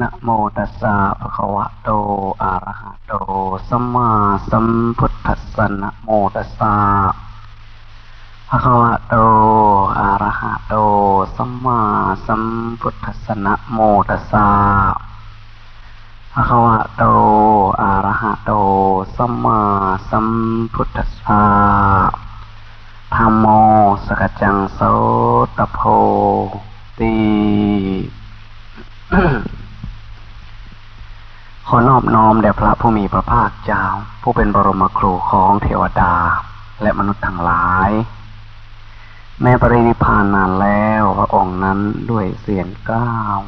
นะโมตัสสะภะคะวะโต อะระหะโต สัมมาสัมพุทธัสสะนะโมตัสสะภะคะวะโต อะระหะโต สัมมาสัมพุทธัสสะนะโมตัสสะภะคะวะโต อะระหะโต สัมมาสัมพุทธัสสะธัมโมสกจังโสตโพตี ขอนอบน้อมแด่พระผู้มีพระภาคเจ้า ผู้เป็นบรมครูของเทวดา และมนุษย์ทั้งหลาย แม้ปรินิพานนานแล้วพระองค์นั้นด้วยเสียงก้าว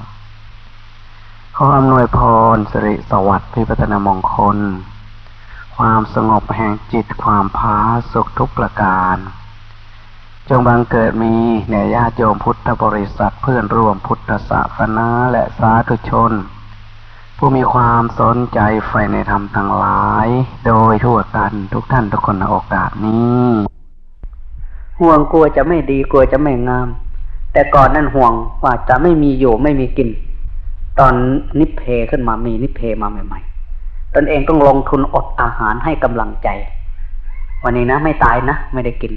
ขออำนวยพรสิริสวัสดิ์พิพัฒนมงคล ความสงบแห่งจิตความพาสุขทุกประการ จงบังเกิดมีแด่ญาติโยมพุทธบริษัทเพื่อนร่วมพุทธศาสนาและสาธุชน ผู้มีความสนใจใฝ่ในธรรมทั้งหลาย โดยทั่วกันทุกท่านทุกคนในโอกาสนี้ ห่วงกลัวจะไม่ดีกลัวจะไม่งาม แต่ก่อนนั้นห่วงว่าจะไม่มีอยู่ไม่มีกิน ตอนนิพเพขึ้นมามีนิพเพมาใหม่ๆ ตนเองต้องลงทุนอดอาหารให้กำลังใจ วันนี้นะไม่ตายนะไม่ได้กิน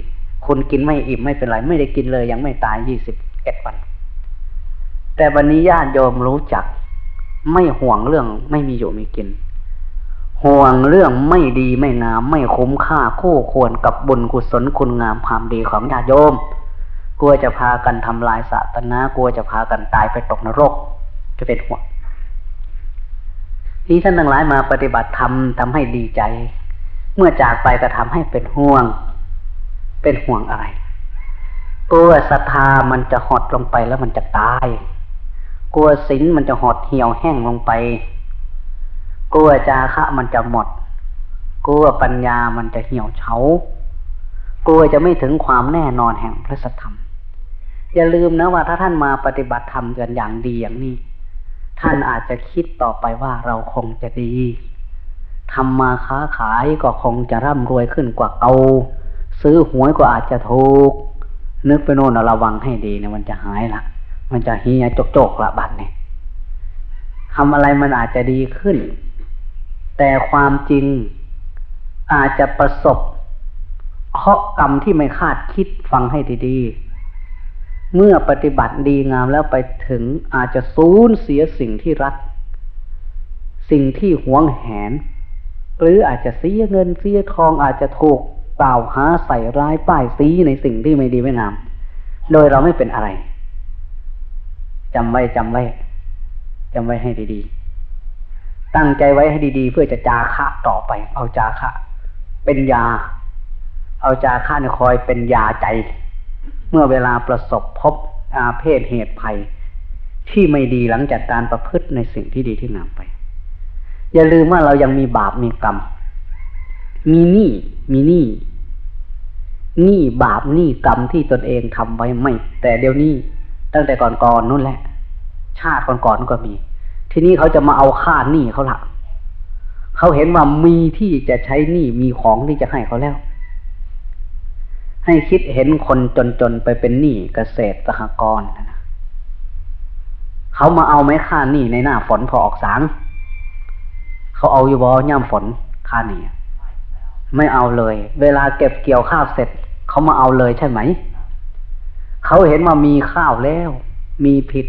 คุณกินไม่อิ่มไม่เป็นไรไม่ได้กินเลย ยังไม่ตายยี่สิบเอ็ดวัน แต่วันนี้ญาติโยมรู้จัก ไม่ห่วงเรื่องไม่มีอยู่มีกิน ห่วงเรื่องไม่ดีไม่งาม ไม่คุ้มค่าคู่ควรกับบุญกุศลคุณงามความดีของญาติโยม กลัวจะพากันทำลายศาสนากลัวจะพากันตายไปตกนรก จะเป็นห่วงที่ท่านทั้งหลายมาปฏิบัติธรรมทำให้ดีใจ เมื่อจากไปก็ทำให้เป็นห่วง เป็นห่วงอะไรกลัวศรัทธามันจะหดลงไปแล้วมันจะตาย กลัวศีลมันจะหดเหี่ยวแห้งลงไป กลัวจาคะมันจะหมด กลัวปัญญามันจะเหี่ยวเฉา กลัวจะไม่ถึงความแน่นอนแห่งพระสัทธรรม อย่าลืมนะว่าถ้าท่านมาปฏิบัติธรรมกันอย่างดีอย่างนี้ ท่านอาจจะคิดต่อไปว่าเราคงจะดีทำมาค้าขายก็คงจะร่ำรวยขึ้นกว่าเก่าซื้อหวยก็อาจจะถูก นึกไปโน่นระวังให้ดีนี่ยมันจะหายละ มันจะเฮียจกๆละบัดเนี่ยทำอะไรมันอาจจะดีขึ้น แต่ความจริงอาจจะประสบเคราะกรรมที่ไม่คาดคิดฟังให้ดีๆ เมื่อปฏิบัติดีงามแล้วไปถึงอาจจะสูญเสียสิ่งที่รัก สิ่งที่หวงแหน หรืออาจจะเสียเงินเสียทองอาจจะถูกกล่าวหาใส่ร้ายป้ายสีในสิ่งที่ไม่ดีไม่งาม โดยเราไม่เป็นอะไร จำไว้จำไว้จำไว้ให้ดีๆ ตั้งใจไว้ให้ดีๆ เพื่อจะจาคะต่อไป เอาจาคะ เป็นยา เอาจาคะในคอยเป็นยาใจ เมื่อเวลาประสบพบอาเพศเหตุภัย ที่ไม่ดีหลังจากการประพฤติในสิ่งที่ดีที่งามไป อย่าลืมว่าเรายังมีบาปมีกรรม มีหนี้มีหนี้หนี้บาปหนี้กรรมที่ตนเองทำไว้ไม่ แต่เดี๋ยวนี้ ตั้งแต่ก่อนๆนนู่นแหละ ชาติก่อนๆก็มี ทีนี้เขาจะมาเอาค่าหนี้เขาละเขาเห็นว่ามีที่จะใช้หนี้มีของที่จะให้เขาแล้ว ให้คิดเห็นคนจนๆไปเป็นหนี้เกษตรสหกรณ์นะเขามาเอาไหมค่าหนี้ในหน้าฝนพอออกสางเขาเอาอยู่บ่ย่ำฝนค่าหนี้ไม่เอาเลย เวลาเก็บเกี่ยวข้าวเสร็จ เขามาเอาเลยใช่ไหม เขาเห็นว่ามีข้าวแล้ว มีผิด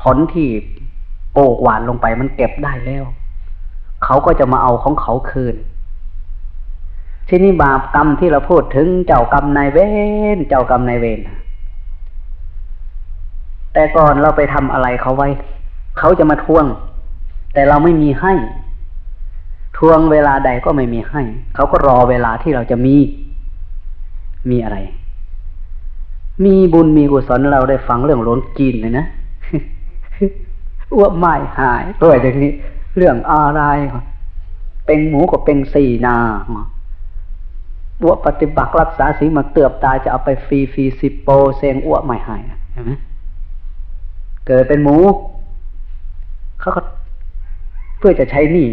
ผลที่โปกหวานลงไปมันเก็บได้แล้ว เขาก็จะมาเอาของเขาคืน ที่นี่บาปกรรมที่เราพูดถึงเจ้ากรรมนายเวรเจ้ากรรมนายเวรแต่ก่อนเราไปทำอะไรเขาไว้ เขาจะมาทวง แต่เราไม่มีให้ ทวงเวลาใดก็ไม่มีให้ เขาก็รอเวลาที่เราจะมี มีอะไร มีบุญมีกุศลเราได้ฟังเรื่องโลนจีนเลยนะอ้วกไม่หายตัวอย่างนี้ เรื่องอะไรเป็นหมูก็เป็นสี่นาอ้วกปฏิบัติรักษาสีมาเตือบตายจะเอาไปฟรีฟรีสิบโปเซงอ้วกไม่หายเห็นไหมเกิดเป็นหมูเขาก็เพื่อจะใช้หนี้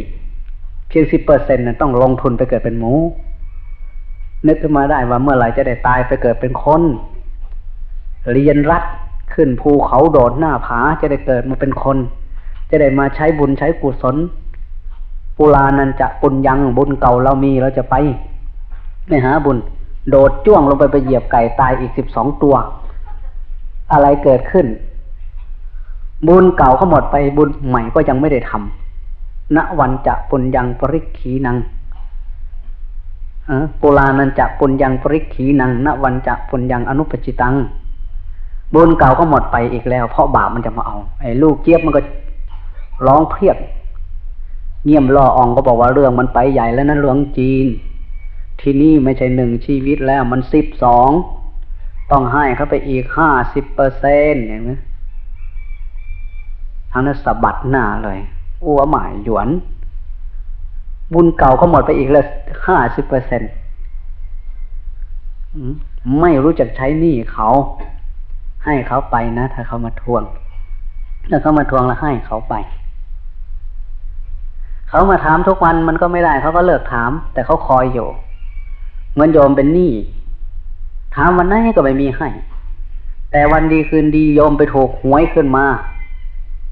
เพียงสิบเปอร์เซ็นต์ต้องลงทุนไปเกิดเป็นหมู นึกขึ้นมาได้ว่าเมื่อไหร่จะได้ตายไปเกิดเป็นคน เรียนรัดขึ้นภูเขาโดดหน้าผาจะได้เกิดมาเป็นคน จะได้มาใช้บุญใช้กุศลปุรานันจะปุญยังบุญเก่าเรามีเราจะไป ไม่หาบุญ โดดจ้วงลงไปไปเหยียบไก่ตายอีกสิบสองตัว อะไรเกิดขึ้น บุญเก่าก็หมดไปบุญใหม่ก็ยังไม่ได้ทำณวันจะปุญยังปริกขีนังปุรานันจะปุญยังปริกขีนังณวันจะปุญยังอนุปจิตัง บุญเก่าก็หมดไปอีกแล้ว เพราะบาปมันจะมาเอา ไอ้ลูกเจี๊ยบมันก็ร้องเพียบเงียมล่ออองก็บอกว่าเรื่องมันไปใหญ่แล้วนะเรื่องจีน ที่นี่ไม่ใช่หนึ่งชีวิตแล้วมันสิบสองต้องให้เขาไปอีกห้าสิบเปอร์เซ็นต์เห็นไหมทางนั้นสะบัดหน้าเลยอ้วหมายหยวน บุญเก่าก็หมดไปอีกแล้วห้าสิบเปอร์เซ็นต์ไม่รู้จักใช้หนี้เขา ให้เขาไปนะถ้าเขามาทวงถ้าเขามาทวงแล้วให้เขาไป เขามาถามทุกวันมันก็ไม่ได้เขาก็เลิกถาม แต่เขาคอยอยู่เหมือนโยมเป็นหนี้ถามวันไหนก็ไม่มีให้ แต่วันดีคืนดีโยมไปถูกหวยขึ้นมา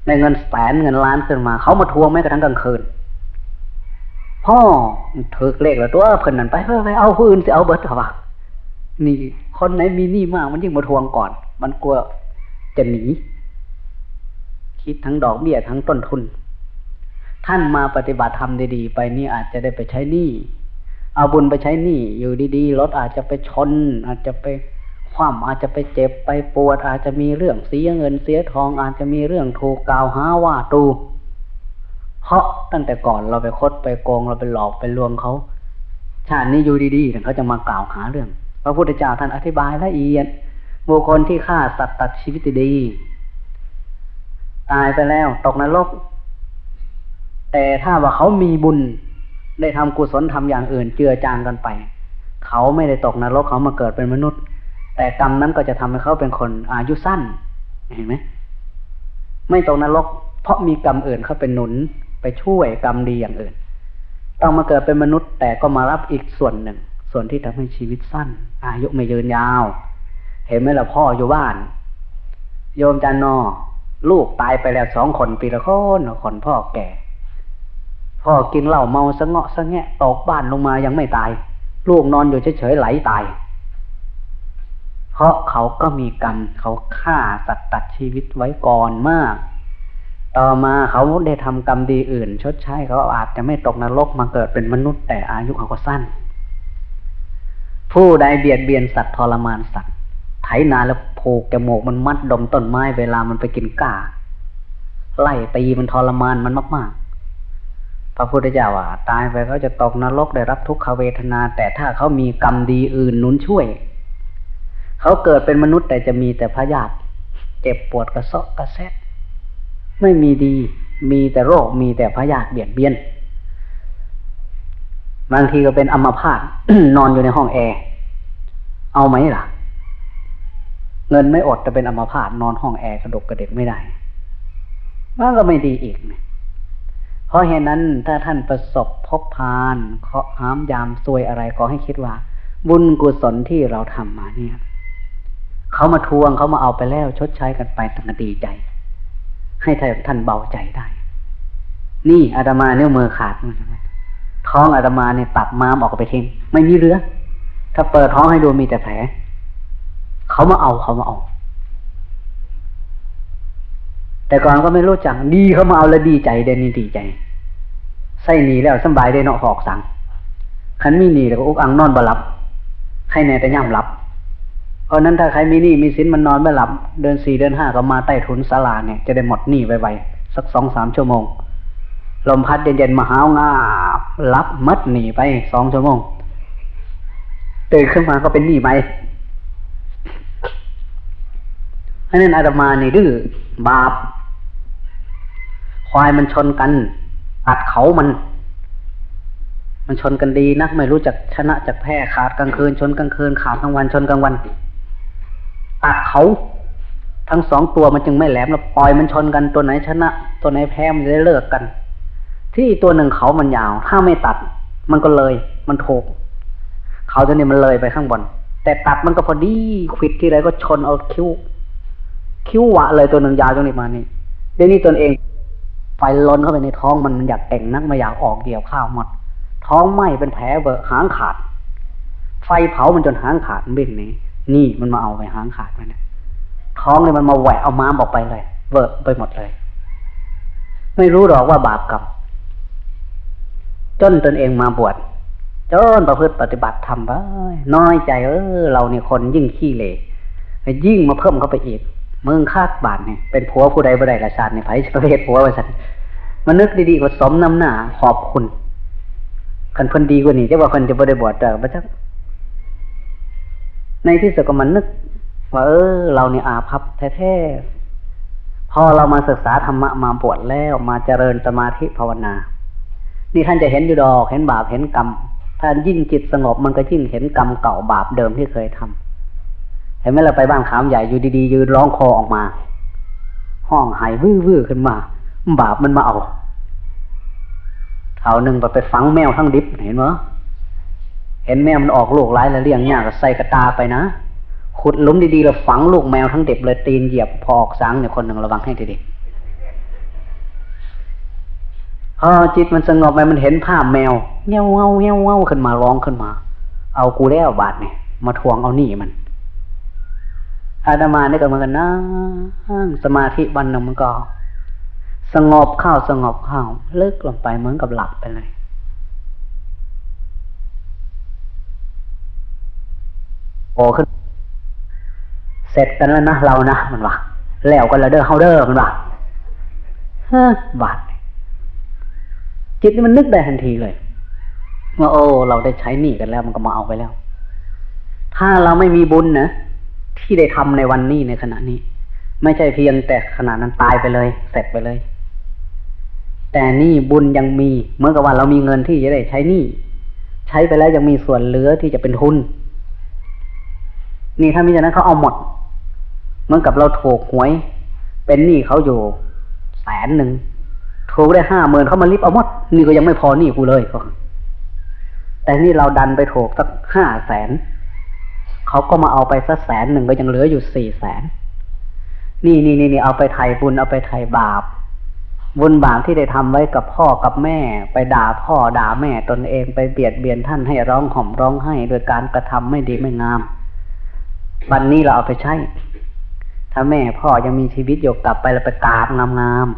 ในเงินแสนเงินล้านขึ้นมา เขามาทวงแม้กระทั่งกลางคืนพ่อถือเลขแล้วตัวเพิ่นนั่นไปไปไปเอาผู้นสิเอาเบิร์ตเหรอวะนี่คนไหนมีหนี้มากมันยิ่งมาทวงก่อน มันกลัวจะหนี คิดทั้งดอกเบี้ยทั้งต้นทุน ท่านมาปฏิบัติธรรมดีๆ ไปนี่อาจจะได้ไปใช้หนี้เอาบุญไปใช้หนี้อยู่ดีๆรถอาจจะไปชน อาจจะไปคว่ำอาจจะไปเจ็บไปปวด อาจจะมีเรื่องเสียเงินเสียทอง อาจจะมีเรื่องถูกกล่าวหาว่าตูเพราะตั้งแต่ก่อนเราไปคดไปโกงเราไปหลอกไปลวงเขาชาตินี้อยู่ดีๆเขาจะมากล่าวหาเรื่อง พระพุทธเจ้าท่านอธิบายละเอียด บุคคลที่ฆ่าสัตว์ตัดชีวิตดี ตายไปแล้วตกนรก แต่ถ้าว่าเขามีบุญได้ทำกุศลทำอย่างอื่น เจือจางกันไป เขาไม่ได้ตกนรกเขามาเกิดเป็นมนุษย์ แต่กรรมนั้นก็จะทำให้เขาเป็นคนอายุสั้น เห็นไหมไม่ตกนรก เพราะมีกรรมอื่นเขาเป็นหนุนไปช่วยกรรมดีอย่างอื่น ต้องมาเกิดเป็นมนุษย์ แต่ก็มารับอีกส่วนหนึ่ง ส่วนที่ทำให้ชีวิตสั้น อายุไม่ยืนยาว เห็นไหมล่ะพ่ออยู่บ้าน โยมจันนอ ลูกตายไปแล้วสองคนปีละคนคนพ่อแก่ พ่อกินเหล้าเมาสะเงาะสะแงะตกบ้านลงมายังไม่ตาย ลูกนอนอยู่เฉยๆไหลตาย เพราะเขาก็มีกรรมเขาฆ่าสัตว์ตัดชีวิตไว้ก่อนมาก ต่อมาเขาได้ทำกรรมดีอื่น ชดใช้เขาอาจจะไม่ตกนรกมาเกิดเป็นมนุษย์แต่อายุเขาก็สั้น ผู้ใดเบียดเบียนสัตว์ทรมานสัตว์ ไถนาแล้วผูกจมูกมันมัดดมต้นไม้เวลามันไปกินก้า ไล่ตีมันทรมานมันมากๆ พระพุทธเจ้าว่า ตายไปเขาจะตกนรกได้รับทุกขเวทนา แต่ถ้าเขามีกรรมดีอื่นนุนช่วย เขาเกิดเป็นมนุษย์แต่จะมีแต่พยาธิเจ็บปวดกระเซาะกระแซะไม่มีดี มีแต่โรค มีแต่พยาธิเบียดเบียน บางทีก็เป็นอัมพาตนอนอยู่ในห้องแอร์ เอาไหมล่ะ เงินไม่อดแต่เป็นอัมพาตนอนห้องแอร์กระดกกระเด็กไม่ได้มันก็ไม่ดีอีกเนี่ยเพราะเหตุนั้นถ้าท่านประสบพบพานเคาะห้ามยามซวยอะไรก็ให้คิดว่า บุญกุศลที่เราทำมาเนี่ยเขามาทวงเขามาเอาไปแล้วชดใช้กันไปตั้งดีใจ ให้ท่านเบาใจได้ นี่อาตมาเนื้อมือขาดท้องอาตมาเนี่ยตัดม้ามออกไปทิ้งไม่มีเรือ ถ้าเปิดท้องให้ดูมีแต่แผล เขามาเอาเขามาเอา แต่ก่อนก็ไม่รู้จักดีเขามาเอาแล้วดีใจเดนนี่ดีใจใส่หนีแล้วสบายได้เนาะหอกสั่งขันมีหนีแล้วก็อุกอังนอนบ่หลับใครแน่แต่ย่ำหลับ เพราะนั้นถ้าใครมีหนี้มีสินมันนอนไม่หลับ เดินสี่เดินห้าก็มาใต้ทุนศาลาเนี่ยจะได้หมดหนี้ไวๆสักสองสามชั่วโมงลมพัดเย็นๆมาหาวงาบรับมัดหนีไปสองชั่วโมงตื่นขึ้นมาก็เป็นหนี้ไหม เพราะนั้นอาตมานี่ดื้อบาป ควายมันชนกันตัดเขามัน มันชนกันดีนักไม่รู้จักชนะจากแพ้ขาดกลางคืนชนกลางคืนขาดกลางวันชนกลางวันตัดเขาทั้งสองตัวมันจึงไม่แหลมแล้วปล่อยมันชนกันตัวไหนชนะ ตัวไหนแพ้มันจะได้เลิกกัน ที่ตัวหนึ่งเขามันยาว ถ้าไม่ตัด มันก็เลย มันโถกเขาตัวนี้มันเลยไปข้างบน แต่ตัดมันก็พอดีควิดที่ไรก็ชนเอาคิ้ว คิ้วหวะเลยตัวหนึ่งยาวตรงนี้มานี่เดี๋ยวนี้ตนเองไฟล้นเข้าไปในท้องมันมันอยากเต่งนักไม่อยากออกเกี่ยวข้าวหมด ท้องไหม้เป็นแผลเบอะหางขาด ไฟเผามันจนหางขาดมันเบ่งนี้นี่มันมาเอาไปหางขาดมันเนี่ยท้องเลยมันมาแหวะเอาม้ามออกไปเลย เบอะไปหมดเลย ไม่รู้หรอกว่าบาปกรรมจนตนเองมาบวชจนประพฤติปฏิบัติทำไปน้อยใจเออเราเนี่ยคนยิ่งขี้เหร่ยิ่งมาเพิ่มเข้าไปอีก มึงคาดบาทเนี่ยเป็นผัวผู้ใดผู้ใดละชาติในไผ่ประเภทผัวว่าสันมันนึกดีๆว่าสมน้ำหน้าขอบคุณกันคนดีกว่านี้จะว่าคนจะบ่ได้บวชเด้อพระเจ้าในที่สุดก็มันนึกว่าเออ เราเนี่ยอาภัพแท้ๆพอเรามาศึกษาธรรมะมาบวชแล้วมาเจริญสมาธิภาวนา นี่ท่านจะเห็นอยู่ดอก เห็นบาปเห็นกรรมถ้ายิ่งจิตสงบมันก็ยิ่งเห็นกรรมเก่าบาปเดิมที่เคยทำ เห็นไหมเราไปบ้านขามใหญ่อยู่ดีๆยืนร้องคอออกมา ห้องหายวื้อๆขึ้นมา บาปมันมาเอาเท่าหนึ่งไปฝังแมวทั้งดิบเห็นไหมเห็นแมวมันออกลูกร้ายแล้วเลี้ยงยากก็ใส่กระตาไปนะขุดลุมดีๆแล้วฝังลูกแมวทั้งเด็บเลยตีนเหยียบพอออกสังเนี่ยคนหนึ่งระวังให้ดีๆพอจิตมันสงบไปมันเห็นภาพแมวเงี้ยวเงาเงี้ยวเงาขึ้นมาร้องขึ้นมา เอากูแล้วบาดเนี่ยมาทวงเอาหนี้มัน อาตมาเนี่ยก็เหมือนกันนะสมาธิวันหนึ่งมันก็ สงบเข้าสงบเข้าลึกลงไปเหมือนกับหลับไปเลยโอขึ้น เสร็จกันแล้วนะเรานะมันว่าแล้วกันแล้วเด้อเฮาเด้อมันว่าฮ้บาดจิตนี่มันนึกได้ทันทีเลยว่าโอ้ เราได้ใช้หนี้กันแล้วมันก็มาเอาไปแล้ว ถ้าเราไม่มีบุญนะ ที่ได้ทำในวันนี้ในขณะนี้ ไม่ใช่เพียงแต่ขณะนั้นตายไปเลย เสร็จไปเลย แต่นี่บุญยังมีเหมือนกับว่าเรามีเงินที่จะได้ใช้หนี้ใช้ไปแล้วยังมีส่วนเหลือที่จะเป็นทุน นี่ถ้ามิฉะนั้นเขาเอาหมด เหมือนกับเราถูกหวย เป็นหนี้เขาอยู่แสนหนึ่งถูกได้ห้าหมื่นเขามาริบเอาหมด นี่ก็ยังไม่พอหนี้กูเลยก็แต่นี่เราดันไปถูกสักห้าแสน เขาก็มาเอาไปสักแสนหนึ่งก็ยังเหลืออยู่สี่แสนนี่นี่นี่นี่เอาไปไถ่บุญเอาไปไถ่บาป บุญบาปที่ได้ทำไว้กับพ่อกับแม่ ไปด่าพ่อด่าแม่ตนเองไปเบียดเบียนท่านให้ร้องห่มร้องไห้โดยการกระทำไม่ดีไม่งาม วันนี้เราเอาไปใช้ ถ้าแม่พ่อยังมีชีวิตอยู่กลับไปแล้วไปกราบงาม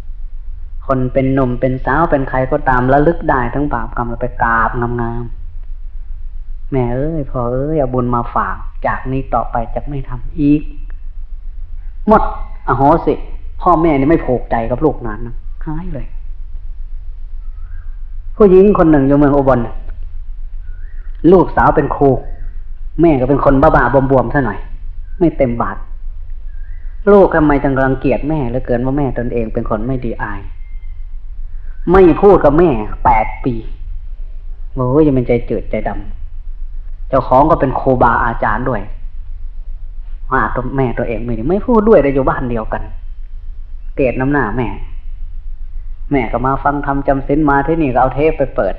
ๆคนเป็นหนุ่มเป็นสาวเป็นใครก็ตามระลึกได้ทั้งบาปกรรมเราไปกราบงามๆ แม่เอ้ยพ่อเอ้ยเอาบุญมาฝาก จากนี้ต่อไปจะไม่ทำอีก หมดอโหสิ พ่อแม่นี่ไม่ผูกใจกับลูกนานนะหายเลย ผู้หญิงคนหนึ่งอยู่เมืองอุบลลูกสาวเป็นครู แม่ก็เป็นคนบ้าๆบวมๆซะหน่อย ไม่เต็มบาทลูกทำไมจังรังเกียจแม่เหลือเกินว่าแม่ตนเองเป็นคนไม่ดีอาย ไม่พูดกับแม่แปดปีโอ้ยยังเป็นใจจืดใจดำ เจ้าของก็เป็นครูบาอาจารย์ด้วยว่าตัวแม่ตัวเองไม่ได้ไม่พูดด้วยแต่อยู่บ้านเดียวกัน เกตน้ำหน้าแม่ แม่ก็มาฟังทำจำสินมาที่นี่ก็เอาเทปไปเปิด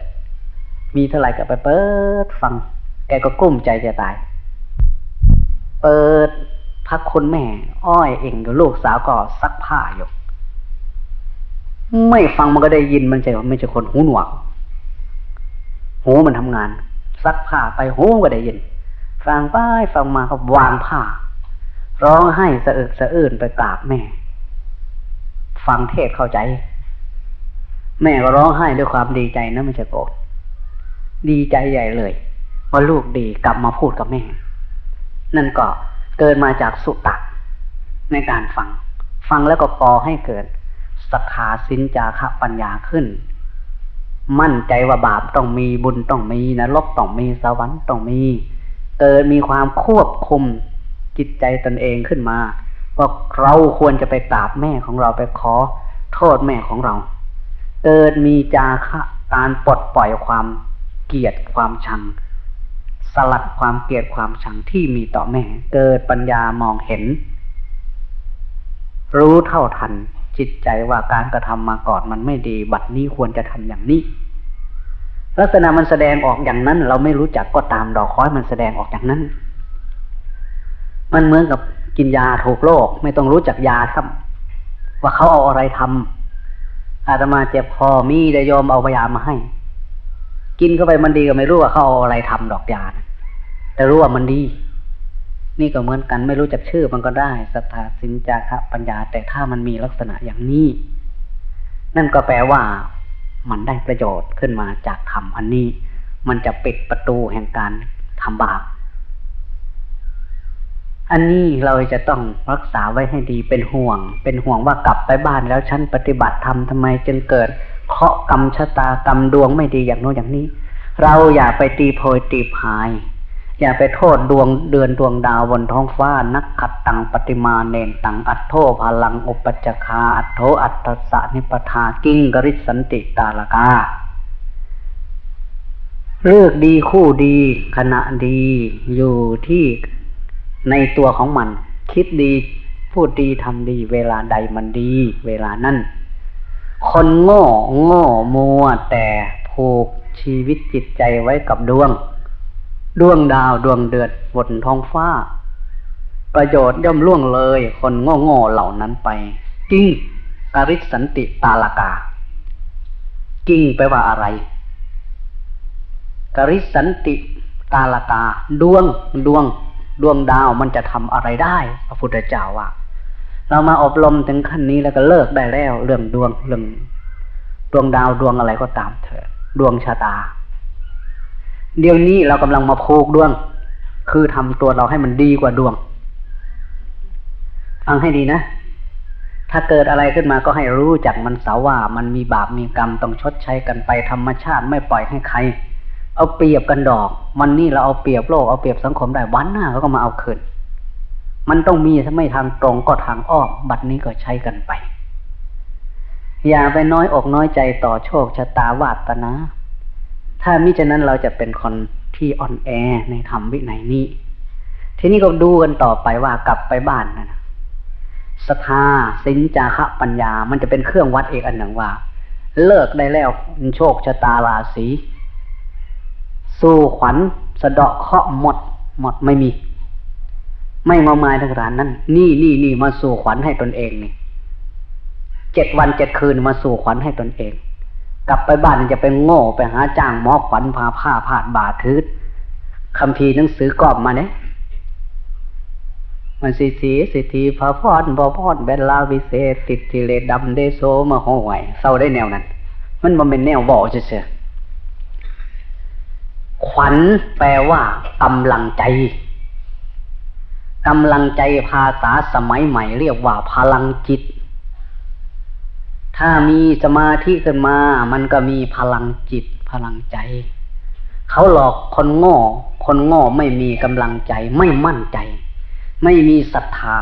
มีเท่าไหร่ก็ไปเปิด ฟัง แกก็กลุ้มใจจะตาย เปิดพักคุณแม่ อ้อยเองกับลูกสาวก็ซักผ้าอยู่ไม่ฟังมันก็ได้ยินมันใช่ไม่ใช่คนหูหนวกหูมันทำงาน ซักผ้าไปหูก็ได้ยิน ฟังไปฟังมาก็วางผ้า ร้องไห้สะอึกสะอื้นไปกราบแม่ ฟังเทศเข้าใจ แม่ก็ร้องไห้ด้วยความดีใจนะไม่ใช่โกรธดีใจใหญ่เลยว่าลูกดีกลับมาพูดกับแม่ นั่นก็เกิดมาจากสุตะในการฟัง ฟังแล้วก็ก่อให้เกิดศรัทธาสินจาคะปัญญาขึ้น มั่นใจว่าบาปต้องมีบุญต้องมีนรกต้องมีสวรรค์ต้องมี เกิดมีความควบคุมจิตใจตนเองขึ้นมาว่าเราควรจะไปกราบแม่ของเราไปขอโทษแม่ของเรา เกิดมีจาคะการปลดปล่อยความเกลียดความชัง สลัดความเกลียดความชังที่มีต่อแม่ เกิดปัญญามองเห็น รู้เท่าทัน จิตใจว่าการกระทำมาก่อนมันไม่ดี บัดนี้ควรจะทำอย่างนี้ ลักษณะมันแสดงออกอย่างนั้น เราไม่รู้จักก็ตามดอกค้อยมันแสดงออกอย่างนั้น มันเหมือนกับกินยาถูกโรคไม่ต้องรู้จักยาซ้ำว่าเขาเอาอะไรทอาตมาเจ็บคอมีแต่โยมเอาพยามาให้ กินเข้าไปมันดีก็ไม่รู้ว่าเขาเอาอะไรทำดอกยานะแต่รู้ว่ามันดี นี่ก็เหมือนกันไม่รู้จักชื่อมันก็ได้ศรัทธาสินจาคะปัญญา แต่ถ้ามันมีลักษณะอย่างนี้ นั่นก็แปลว่า มันได้ประโยชน์ขึ้นมาจากธรรมอันนี้ มันจะปิดประตูแห่งการทำบาปอันนี้เราจะต้องรักษาไว้ให้ดีเป็นห่วง เป็นห่วงว่ากลับไปบ้านแล้วฉันปฏิบัติธรรมทำไมจึงเกิดเคาะกรรมชะตากรรมดวงไม่ดีอย่างโน้นอย่างนี้ เราอย่าไปตีโพยตีพาย อย่าไปโทษดวงเดือนดวงดาวบนท้องฟ้า นักขัดตังปฏิมาเนนตังอัตโทพลังอุปจคาอัตโทอัตตสะนิปทากิ้งกริสันติตาลกาเลือกดีคู่ดีขณะดีอยู่ที่ในตัวของมัน คิดดีพูดดีทำดี เวลาใดมันดี เวลานั้น คนโง่โง่มัวแต่ผูกชีวิตจิตใจไว้กับดวง ดวงดาวดวงเดือดบนท้องฟ้า ประโยชน์ย่อมล่วงเลย คนโง่โง่เหล่านั้นไป กิ้งกริสันติตาลกา กิ้งไปลว่าอะไรกริสันติตาลกา ดวงดวง ดวงดาวมันจะทำอะไรได้พระพุทธเจ้าว่าเรามาอบรมถึงขั้นนี้แล้วก็เลิกได้แล้ว เรื่องดวงเรื่องดวงดาวดวงอะไรก็ตามเถอะดวงชะตา เดี๋ยวนี้เรากำลังมาผูกดวง คือทำตัวเราให้มันดีกว่าดวง ฟังให้ดีนะ ถ้าเกิดอะไรขึ้นมาก็ให้รู้จักมันสาว่ามันมีบาปมีกรรมต้องชดใช้กันไปธรรมชาติไม่ปล่อยให้ใคร เอาเปรียบกันดอก มันนี่เราเอาเปรียบโลกเอาเปรียบสังคมได้วันหน้าเขาก็มาเอาคืนมันต้องมีถ้าไม่ทางตรงก็ทางอ้อมบัดนี้ก็ใช้กันไป อย่าไปน้อยอกน้อยใจต่อโชคชะตาวาตนา ถ้ามิฉะนั้นเราจะเป็นคนที่อ่อนแอในธรรมวินัยนี้ ทีนี้ก็ดูกันต่อไปว่ากลับไปบ้านนะศรัทธาสินจาคะปัญญา มันจะเป็นเครื่องวัดเอกอันหนึ่งว่า เลิกได้แล้วโชคชะตาราศีสู่ขวัญสะเดาะเคาะหมด หมดไม่มี ไม่มาหมายทางร้านนั้น นี่นี่นี่มาสู่ขวัญให้ตนเองนี่เจ็ดวันเจ็ดคืนมาสู่ขวัญให้ตนเอง กลับไปบ้านจะไปโง่ไปหาจ้างหมอขวัญพาผ้าผาดบาทืดคำพีหนังสือกรอบมาเนี่ยมันสิสีสิทีพระพรบพรเบลลาวิเศษ ติดทิเลดำเดโซมาห้อยเศร้าได้แนวนั้น มันมันเป็นแนวบอกเฉยขวัญแปลว่ากำลังใจกำลังใจภาษาสมัยใหม่เรียกว่าพลังจิต ถ้ามีสมาธิขึ้นมา มันก็มีพลังจิตพลังใจ เขาหลอกคนโง่ คนโง่ไม่มีกำลังใจ ไม่มั่นใจ ไม่มีศรัทธา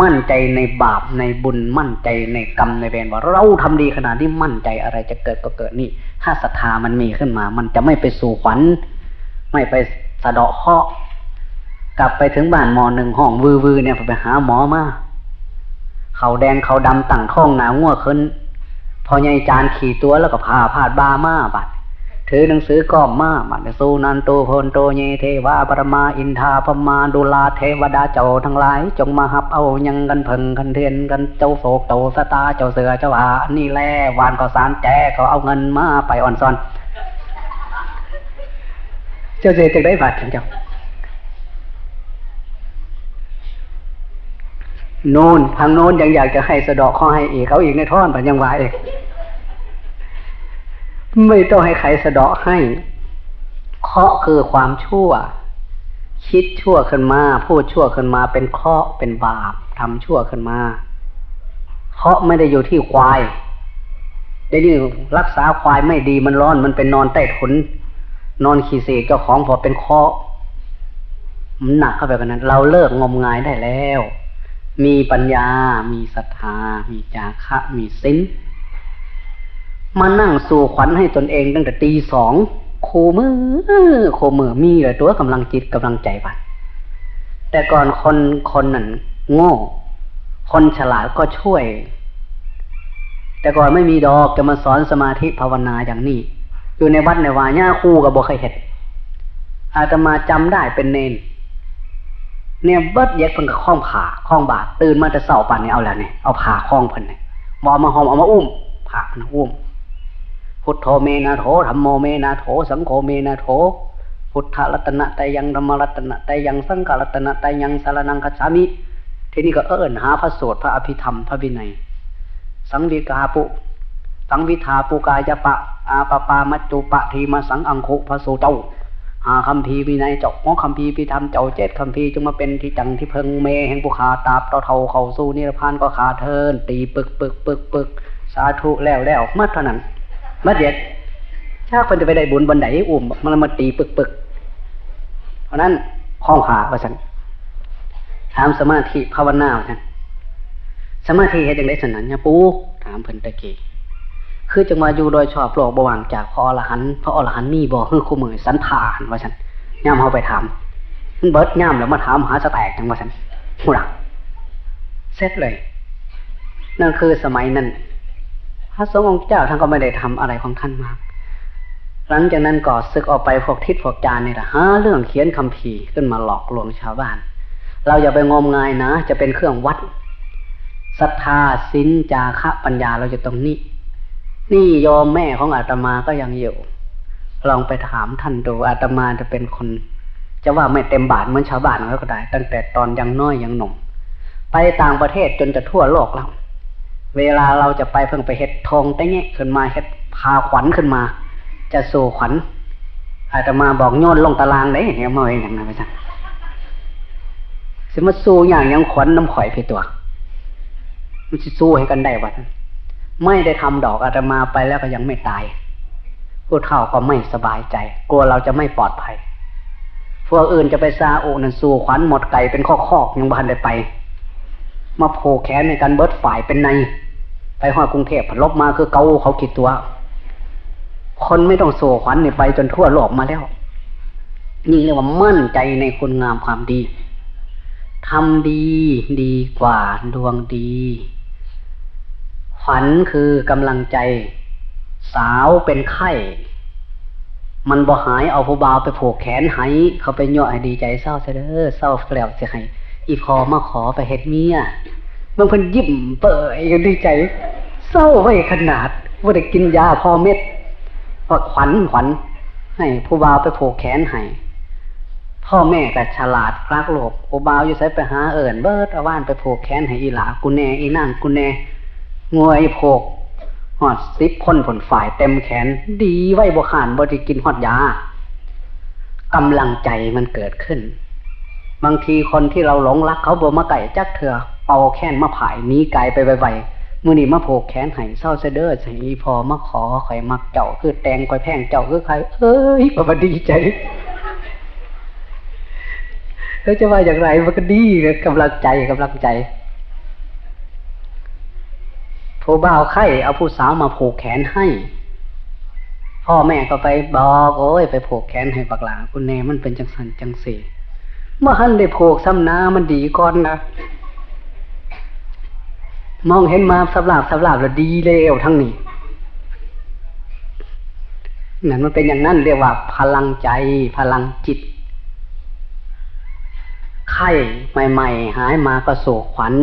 มั่นใจในบาปในบุญมั่นใจในกรรมในเวรว่าเราทำดีขนาดที่มั่นใจอะไรจะเกิดก็เกิดนี่ ถ้าศรัทธามันมีขึ้นมา มันจะไม่ไปสู่ขวัญ ไม่ไปสะเดาะเคราะห์กลับไปถึงบ้านหมอหนึ่งห้องวือวือเนี่ยไปหาหมอมา เขาแดงเขาดำตั้งท้องหนางัวขึ้น พอใหญ่จานขี่ตัวแล้วก็พาพาดบามาบัดถือหนังสือก้อมมาบัดสูนันโตโพนโตเยเทวาปรมาอินทาพมาดุลาเทวดาเจ้าทั้งหลาย จงมาหับเอายังกันเพึงกันเทียนกันเจ้าโศกเจ้าสตาเจ้าเสือเจ้าหานี่แลวานก็สารแจเขาเอาเงินมาไปอ่อนซอน เจ้าเจจะได้บาดเจ้า โน่นทางโน้นยังอยากจะให้สะเดอกข้อให้อีกเขาอีกในท่อนปัญญังวาเอกไม่ต้องให้ใครสะเดาะให้เคาะคือความชั่ว คิดชั่วขึ้นมา พูดชั่วขึ้นมาเป็นเคาะเป็นบาปทำชั่วขึ้นมาเคาะไม่ได้อยู่ที่ควายเดี๋ยวนี้รักษาควายไม่ดีมันร้อนมันเป็นนอนใต้ถุน นอนขี้เศษเจ้าของพอเป็นเคาะมันหนักเข้าไปกันนั้น เราเลิกงมงายได้แล้ว มีปัญญา มีศรัทธา มีจาคะ มีสินมานั่งสู่ขวัญให้ตนเองตั้งแต่ตีสองโคมือโคมือมีเลยตัวกำลังจิตกำลังใจบัดแต่ก่อนคนคนนั้นโง่ คนฉลาดก็ช่วย แต่ก่อนไม่มีดอกจะมาสอนสมาธิภาวนาอย่างนี้ อยู่ในวัดในวาญ่าคู่กับบ่เคยเห็ดอาตมาจำได้เป็นเนน เนี่ยเบิดเย็ดเพิ่นกับข้องผ่าข้องบาดตื่นมาแต่เสาป่านนี้เอาแล้วเนี่ยเอาผ่าข้องเพิ่นเนี่ยบอมาหอมเอามาอุ้มผ่านอุ้ม พุทโธเมนะโถธรรมโมเมนะโถ สังโฆเมนะโถ พุทธรัตนะไตยังธรรมรัตนะไตยังสังฆรัตนะไตยังสารนังคัจฉามิทีนี้ก็เอิ้นหาพระโสดพระอภิธรรมพระวินัย สังวิกาปุสังวิทาปุกายปะ อาปปามัจจุปะทีมาสังอังคุพระโสเจ้า หาคำพีวินัยจ้าหอคำพีพิธรรมเจ้าเจ็ดคำพีจงมาเป็นที่จังที่เพิงเมแห่งผู้ขาตาบต่อเท่าเขาสู้นิรพานก็ขาเทิน ตีปึกปึกปึกปึกสาธุแล้วแล้วมัดเท่านั้นมัดเด็ดชาคนจะไปได้บุญบนไหนอุ่มมันมาตีปึกปึกเพราะนั้นข้องขาว่าฉันถามสมาธิภาวนาว่าฉันสมาธิเฮ็ดจังได๋สันนั้นเนี่ยปูถามเพิ่นตะกี้ คือจังว่าอยู่โดยชอบโลกบว่างจากพระอรหันต์พระอรหันต์มีบ่คือคู่มือสันทานว่าฉันย่ามเฮาไปถามมันเบิดย่ามแล้วมาถามหาสแตกจังว่าฉันหูหลักเสร็จเลย นั่นคือสมัยนั้นพระสงฆ์องค์เจ้าท่านก็ไม่ได้ทำอะไรของท่านมาก หลังจากนั้นก็ศึกออกไปพวกทิศพวกจานนี่แหละหาเรื่องเขียนคำพีร์ขึ้นมาหลอกลวงชาวบ้าน เราอย่าไปงมงายนะ จะเป็นเครื่องวัดศรัทธาสินจาคะปัญญาเราจะตรงนี้ นี่โยมแม่ของอาตมาก็ยังอยู่ ลองไปถามท่านดูอาตมาจะเป็นคน จะว่าไม่เต็มบาทเหมือนชาวบ้านก็ได้ ตั้งแต่ตอนยังน้อยยังหนุ่ม ไปต่างประเทศจนจะทั่วโลกแล้ว เวลาเราจะไปเพิ่งไปเฮ็ดทองแต่เงี้ยขึ้นมาเฮ็ดพาขวัญขึ้นมา จะสู่ขวัญอาตมาบอกโยนลงตารางเลยเนี่ยมาไว้อย่างนั้นไปจ้ะสิมาสู้อย่างยังขวัญน้ำข่อยไปตัว มันจะสู้ให้กันได้วะ ไม่ได้ทำดอกอาตมาไปแล้วก็ยังไม่ตาย ผู้เฒ่าก็ไม่สบายใจ กลัวเราจะไม่ปลอดภัย พวกอื่นจะไปซาโอนันสูขวัญหมดไก่เป็นข้อคอกยังบ้านได้ไป มาโผแขนในการเบิดฝ่ายเป็นใน ไปหอกรุงเทพผลบมาคือเกาเขาคิดตัว คนไม่ต้องโซขวัญเนี่ยไปจนทั่วโลกมาแล้ว นี่เรียกว่ามั่นใจในคุณงามความดีทำดีดีกว่าดวงดี ขวัญคือกำลังใจ สาวเป็นไข้ มันบ่หายเอาผู้บ่าวไปผูกแขนให้เขาไปย่อให้ดีใจเศร้าเสเด้อเศร้าแล้วสิให้อีพอมาขอไปเฮ็ดเมียมันเพิ่นยิ้มเปิดกันดีใจ เศร้าไว้ขนาดว่าได้กินยาพอเม็ดพอขวัญขวัญให้ผู้บ่าวไปผูกแขนให้พ่อแม่ก็ฉลาดรักโลกผู้บ่าวอยู่ไสไปหาเอิญเบิดอาว่านไปผูกแขนให้อีหลากูแน่อีนั่งกูแน่ งวยโผกหอดซิปคนผลฝ่ายเต็มแขน ดีไว้บ่ขานบ่ได้กินหอดยากำลังใจมันเกิดขึ้น บางทีคนที่เราหลงรักเขาบ่มาไก่จักเถื่อเป่าแค้นมาผายนี้ไกลไปไวๆมื้อนี้มาโผกแขนให้เศร้าเสเด้อใส่อีพอมาขอข่อยมักเจ้าคือแตงก้อยแพงเจ้าคือใคร เอ้ยบ่ดีใจแล้วจะว่าอย่างไรมันก็ดีกำลังใจกำลังใจ ผู้บ่าวไข่เอาผู้สาวมาผูกแขนให้ พ่อแม่ก็ไปบอกโอ้ยไปผูกแขนให้บักหลาคุณแน่มันเป็นจังสันจังสีเมื่อหันได้ผูกซ้ำนามันดีก่อนนะมองเห็นมาสับหลาบสับหลาบแล้วดีเลวทั้งนี้นั่นมันเป็นอย่างนั้นเรียกว่าพลังใจ พลังจิต ไข้ใหม่ ๆ หายมาก็โศกขวัญ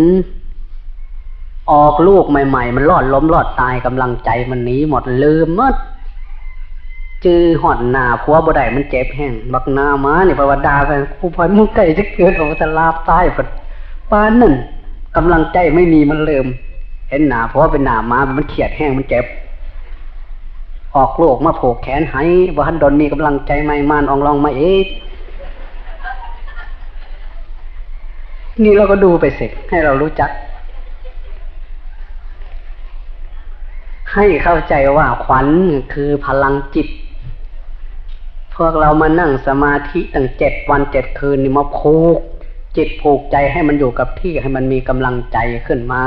ออกลูกใหม่ ๆ มันรอดล้มรอดตายกำลังใจมันหนีหมดลืมมดจือหอดหนาผัวบ่ได้มันเจ็บแห้งบักนามาเนี่ยประวัติดาไปผู้พอยมึงไก่จะเกิดออกจะลาบตายพดปานนั่นกำลังใจไม่มีมันเริ่มเห็นหนาผัวเป็นหนามามันเขียดแห้งมันเจ็บ ออกลูกมาโผกแขนห้บ่ทันดนมีกำลังใจไม่มานอองลองมาเอ๊ะนี่เราก็ดูไปสิให้เรารู้จัก ให้เข้าใจว่าขวัญคือพลังจิต พวกเรามานั่งสมาธิตั้งเจ็ดวันเจ็ดคืนนี่มาผูก จิตผูกใจให้มันอยู่กับที่ให้มันมีกำลังใจขึ้นมา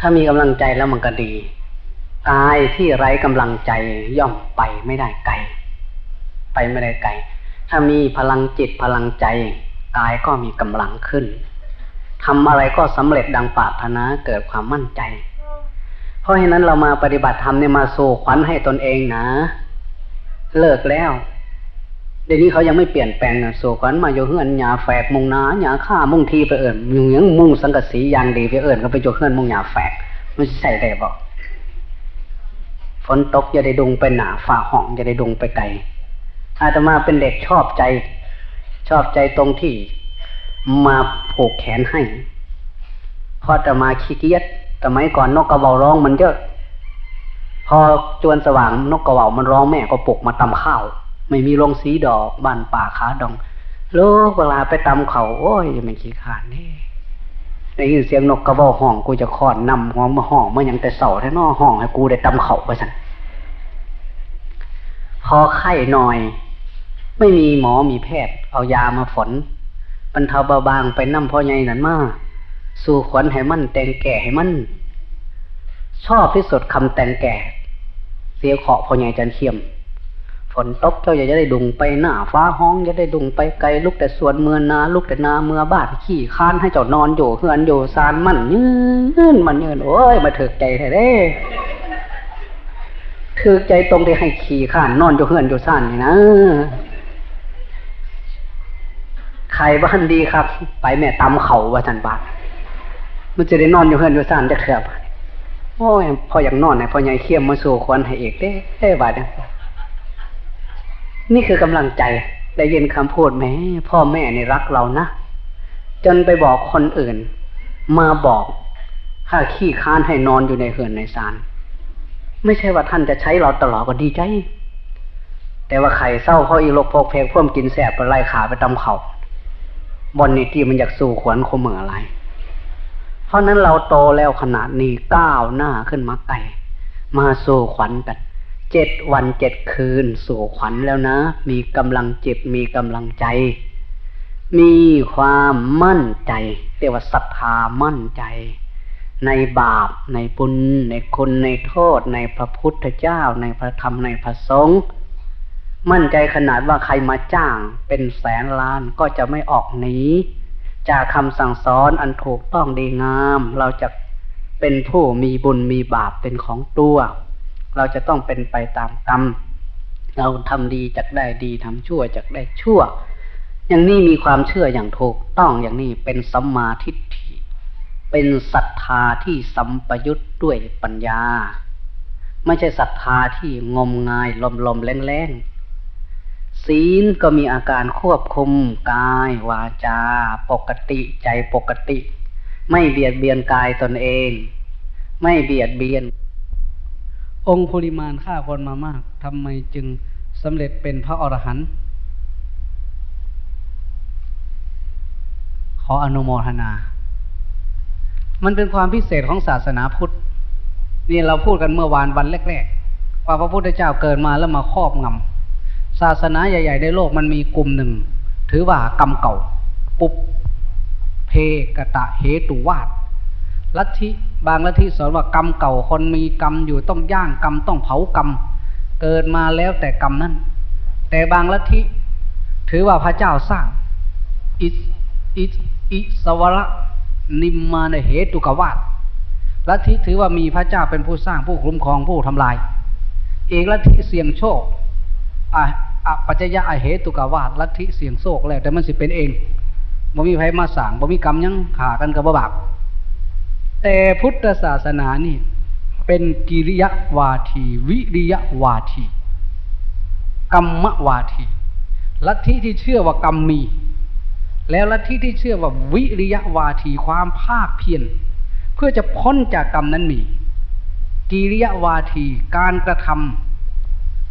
ถ้ามีกำลังใจแล้วมันก็ดีกายที่ไร้กำลังใจย่อมไปไม่ได้ไกล ไปไม่ได้ไกล ถ้ามีพลังจิตพลังใจกายก็มีกำลังขึ้นทำอะไรก็สำเร็จดังปรารถนาเกิดความมั่นใจ เพราะฉะนั้นเรามาปฏิบัติธรรมเนี่ยมาสู่ขวัญให้ตนเองนะ เลิกแล้วเดี๋ยวนี้เขายังไม่เปลี่ยนแปลงนะสู่ขวัญมาโยเฮือนหยาแฝกมุงนาหยาฆ่ามุงทีไปเอิ่นยุงยังมุงสังกสียางดีไปเอิ่นก็ไปโยเฮือนมุงหยาแฝกมันใส่ได้บ่ฝนตกอย่าได้ดุงไปหนาฝ่าห้องอย่าได้ดุงไปไกลอาตมาเป็นเด็กชอบใจ ชอบใจตรงที่มาผูกแขนให้พราะอาตมาขี้เกียจ สมัยก่อนนกกระเบาร้องมันเยอะ พอจวนสว่างนกกระเหว่ามันร้องแม่ก็ปลุกมาตำข้าว ไม่มีโรงสีดอกบ้านป่าขาดองลูกเวลาไปตำเขาโอ้ยมันขี้ขานนี่ได้ยินเสียงนกกระเบาห้องกูจะคอนนำหัวมาห้องมายังแต่เสาแท้นอห้องให้กูได้ตำเขาไปสั่นพอไข้หน่อย ไม่มีหมอมีแพทย์ เอายามาฝนบรรเทาเบาบางไปน้ำพ่อใหญ่นั่นมา สู่ขวัญให้มันแต่งแก่ให้มัน ชอบที่สุดคำแต่งแก่ เสียเคาะพ่อใหญ่จันเขียม ฝนตกเจ้าอย่าได้ดุงไปหน้าฟ้าห้องอย่าได้ดุงไปไกลลุกแต่สวนเมืองนาลุกแต่นาเมือบ้านขี้ค้านให้เจ้านอนอยู่เฮือนอยู่ซานมันยืนมันยืนโอ้ยมาเถึกใจแท้เด้ถึกใจตรงที่ให้ขี่ข้านนอนอยู่เฮือนอยู่ซานนี่นะใครบ้านดีครับ ไปแม่ตำเขาว่าสันบาท มันจะได้นอนอยู่เฮือนอยู่ซานจะเถื่อบาดโอ้ยพออยางนอนเนี่ยพอใหญ่เขี้ยมมาสู่ควันให้เอกเด้เด้บาดเนี่ยนี่คือกำลังใจได้ยินคำพูดแหม่พ่อแม่ในรักเรานะ จนไปบอกคนอื่น มาบอกถ้าขี้ค้านให้นอนอยู่ในเหือนในศาลไม่ใช่ว่าท่านจะใช้เราตลอดก็ดีใจ แต่ว่าไข่เศร้าเขาอีโลกพกเพกพ่วมกินแสบไปไล่ขาไปตำเขาบนนี้ที่มันอยากสู่ขวัญคมเหมืออะไร เพราะนั้นเราโตแล้วขนาดนี้ก้าวหน้าขึ้นมาไกลมาสู่ขวัญกันเจ็ดวันเจ็ดคืน สู่ขวัญแล้วนะ มีกำลังจิตมีกำลังใจ มีความมั่นใจเรียกว่าศรัทธามั่นใจ ในบาปในบุญ ในคุณในโทษ ในพระพุทธเจ้า ในพระธรรมในพระสงฆ์มั่นใจขนาดว่าใครมาจ้างเป็นแสนล้านก็จะไม่ออกหนี จากคำสั่งสอนอันถูกต้องดีงาม เราจะเป็นผู้มีบุญมีบาปเป็นของตัว เราจะต้องเป็นไปตามกรรม เราทำดีจากได้ดีทำชั่วจากได้ชั่ว อย่างนี้มีความเชื่ออย่างถูกต้องอย่างนี้เป็นสัมมาทิฏฐิ เป็นศรัทธาที่สัมปยุตด้วยปัญญา ไม่ใช่ศรัทธาที่งมงายลมลมๆแรงๆ ศีลก็มีอาการควบคุมกายวาจา ปกติใจปกติ ไม่เบียดเบียนกายตนเอง ไม่เบียดเบียน องค์ปริมาณฆ่าคนมามากทำไมจึงสำเร็จเป็นพระอรหันต์ขออนุโมทนา มันเป็นความพิเศษของศาสนาพุทธ นี่เราพูดกันเมื่อวานวันแรกๆว่าพระพุทธเจ้าเกิดมาแล้วมาครอบงำ ศาสนาใหญ่ ๆ ในโลกมันมีกลุ่มหนึ่ง ถือว่ากรรมเก่า ปุบเพกะตะเหตุวาดลัทธิบางลัทธิสอนว่ากรรมเก่าคนมีกรรมอยู่ต้องย่างกรรมต้องเผากรรมเกิดมาแล้วแต่กรรมนั้น แต่บางลัทธิถือว่าพระเจ้าสร้าง อิสอิสอิสวระนิมมาในเหตุกวาดลัทธิถือว่ามีพระเจ้าเป็นผู้สร้างผู้คุ้มครองผู้ทำลาย เอกลัทธิเสี่ยงโชคอะ อปัจจยะอเหตุกวาลัทธิเสียงโชคแล้วแต่มันสิเป็นเองบ่มีไผมาสั่งบ่มีกรรมยังขากันกับบ่บาปแต่พุทธศาสนานี่ เป็นกิริยวาที วิริยวาที กรรมวาทีลัทธิที่เชื่อว่ากรรมมี แล้วลัทธิที่เชื่อว่าวิริยวาทีความภาคเพียรเพื่อจะพ้นจากกรรมนั้นมีกิริยวาทีการกระทำ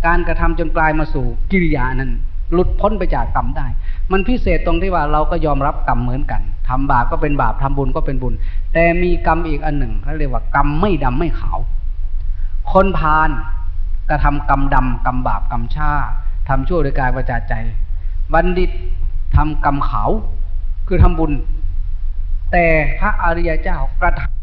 การกระทำจนกลายมาสู่กิริยานั้น หลุดพ้นไปจากกรรมได้ มันพิเศษตรงที่ว่าเราก็ยอมรับกรรมเหมือนกันทำบาปก็เป็นบาปทำบุญก็เป็นบุญ แต่มีกรรมอีกอันหนึ่งเขาเรียกว่ากรรมไม่ดำไม่ขาว คนพาลกระทำกรรมดำกรรมบาปกรรมชาทำชั่วโดยกายวาจาใจ บัณฑิตทำกรรมขาวคือทำบุญ แต่พระอริยเจ้ากระทำ